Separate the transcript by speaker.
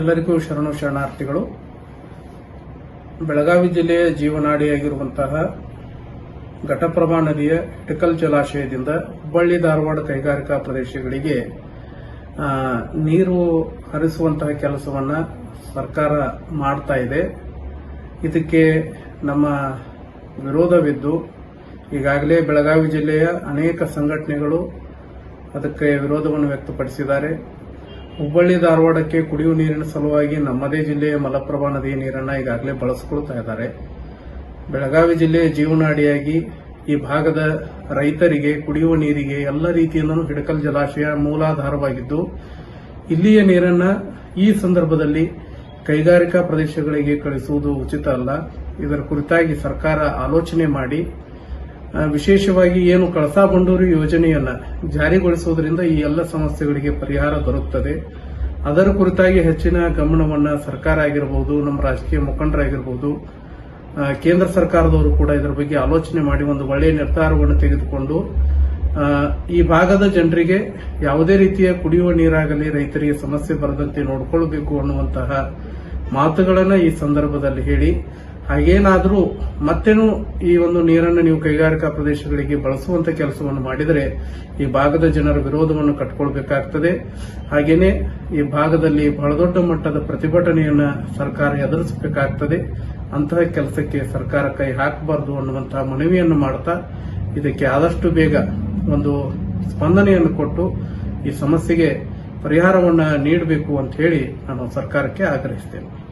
Speaker 1: ಎಲ್ಲರಿಗೂ ಶರಣು ಶರಣಾರ್ಥಿಗಳು, ಬೆಳಗಾವಿ ಜಿಲ್ಲೆಯ ಜೀವನಾಡಿಯಾಗಿರುವಂತಹ ಘಟಪ್ರಭಾ ನದಿಯ ಹಿಟಕಲ್ ಜಲಾಶಯದಿಂದ ಹುಬ್ಬಳ್ಳಿ ಧಾರವಾಡ ಕೈಗಾರಿಕಾ ಪ್ರದೇಶಗಳಿಗೆ ನೀರು ಹರಿಸುವಂತಹ ಕೆಲಸವನ್ನ ಸರ್ಕಾರ ಮಾಡ್ತಾ ಇದೆ. ಇದಕ್ಕೆ ನಮ್ಮ ವಿರೋಧವಿದ್ದು, ಈಗಾಗಲೇ ಬೆಳಗಾವಿ ಜಿಲ್ಲೆಯ ಅನೇಕ ಸಂಘಟನೆಗಳು ಅದಕ್ಕೆ ವಿರೋಧವನ್ನು ವ್ಯಕ್ತಪಡಿಸಿದ್ದಾರೆ. ಹುಬ್ಬಳ್ಳಿ ಧಾರವಾಡಕ್ಕೆ ಕುಡಿಯುವ ನೀರಿನ ಸಲುವಾಗಿ ನಮ್ಮದೇ ಜಿಲ್ಲೆಯ ಮಲಪ್ರಭಾ ನದಿಯ ನೀರನ್ನು ಈಗಾಗಲೇ ಬಳಸಿಕೊಳ್ತಾ ಇದ್ದಾರೆ. ಬೆಳಗಾವಿ ಜಿಲ್ಲೆಯ ಜೀವನಾಡಿಯಾಗಿ ಈ ಭಾಗದ ರೈತರಿಗೆ ಕುಡಿಯುವ ನೀರಿಗೆ ಎಲ್ಲ ರೀತಿಯಿಂದಲೂ ಹಿಡಕಲ್ ಜಲಾಶಯ ಮೂಲಾಧಾರವಾಗಿದ್ದು, ಇಲ್ಲಿಯ ನೀರನ್ನ ಈ ಸಂದರ್ಭದಲ್ಲಿ ಕೈಗಾರಿಕಾ ಪ್ರದೇಶಗಳಿಗೆ ಕಳಿಸುವುದು ಉಚಿತ ಅಲ್ಲ. ಇದರ ಕುರಿತಾಗಿ ಸರ್ಕಾರ ಆಲೋಚನೆ ಮಾಡಿ ವಿಶೇಷವಾಗಿ ಏನು ಕಳಸಾ ಬಂಡೂರು ಯೋಜನೆಯನ್ನ ಜಾರಿಗೊಳಿಸುವುದರಿಂದ ಈ ಎಲ್ಲ ಸಮಸ್ಯೆಗಳಿಗೆ ಪರಿಹಾರ ದೊರಕುತ್ತದೆ ಅದರ ಕುರಿತಾಗಿ ಹೆಚ್ಚಿನ ಗಮನವನ್ನು ಸರ್ಕಾರ ಆಗಿರಬಹುದು ನಮ್ಮ ರಾಜಕೀಯ ಮುಖಂಡರಾಗಿರಬಹುದು ಆ, ಕೇಂದ್ರ ಸರ್ಕಾರದವರು ಕೂಡ ಇದರ ಬಗ್ಗೆ ಆಲೋಚನೆ ಮಾಡಿ ಒಂದು ಒಳ್ಳೆಯ ನಿರ್ಧಾರವನ್ನು ತೆಗೆದುಕೊಂಡು ಈ ಭಾಗದ ಜನರಿಗೆ ಯಾವುದೇ ರೀತಿಯ ಕುಡಿಯುವ ನೀರಾಗಲಿ ರೈತರಿಗೆ ಸಮಸ್ಯೆ ಬರದಂತೆ ನೋಡಿಕೊಳ್ಳಬೇಕು ಅನ್ನುವಂತಹ ಮಾತುಗಳನ್ನ ಈ ಸಂದರ್ಭದಲ್ಲಿ ಹೇಳಿ, ಹಾಗೇನಾದರೂ ಮತ್ತೇನು ಈ ಒಂದು ನೀರನ್ನು ನೀವು ಕೈಗಾರಿಕಾ ಪ್ರದೇಶಗಳಿಗೆ ಬಳಸುವಂತ ಕೆಲಸವನ್ನು ಮಾಡಿದರೆ ಈ ಭಾಗದ ಜನರ ವಿರೋಧವನ್ನು ಕಟ್ಟಿಕೊಳ್ಬೇಕಾಗ್ತದೆ ಹಾಗೇನೆ ಈ ಭಾಗದಲ್ಲಿ ಬಹಳ ದೊಡ್ಡ ಮಟ್ಟದ ಪ್ರತಿಭಟನೆಯನ್ನ ಸರ್ಕಾರ ಎದುರಿಸಬೇಕಾಗ್ತದೆ. ಅಂತಹ ಕೆಲಸಕ್ಕೆ ಸರ್ಕಾರ ಕೈ ಹಾಕಬಾರದು ಅನ್ನುವಂತಹ ಮನವಿಯನ್ನು ಮಾಡ್ತಾ ಇದಕ್ಕೆ ಆದಷ್ಟು ಬೇಗ ಒಂದು ಸ್ಪಂದನೆಯನ್ನು ಕೊಟ್ಟು ಈ ಸಮಸ್ಯೆಗೆ ಪರಿಹಾರವನ್ನ ನೀಡಬೇಕು ಅಂತ ಹೇಳಿ ನಾನು ಸರ್ಕಾರಕ್ಕೆ ಆಗ್ರಹಿಸ್ತೇನೆ.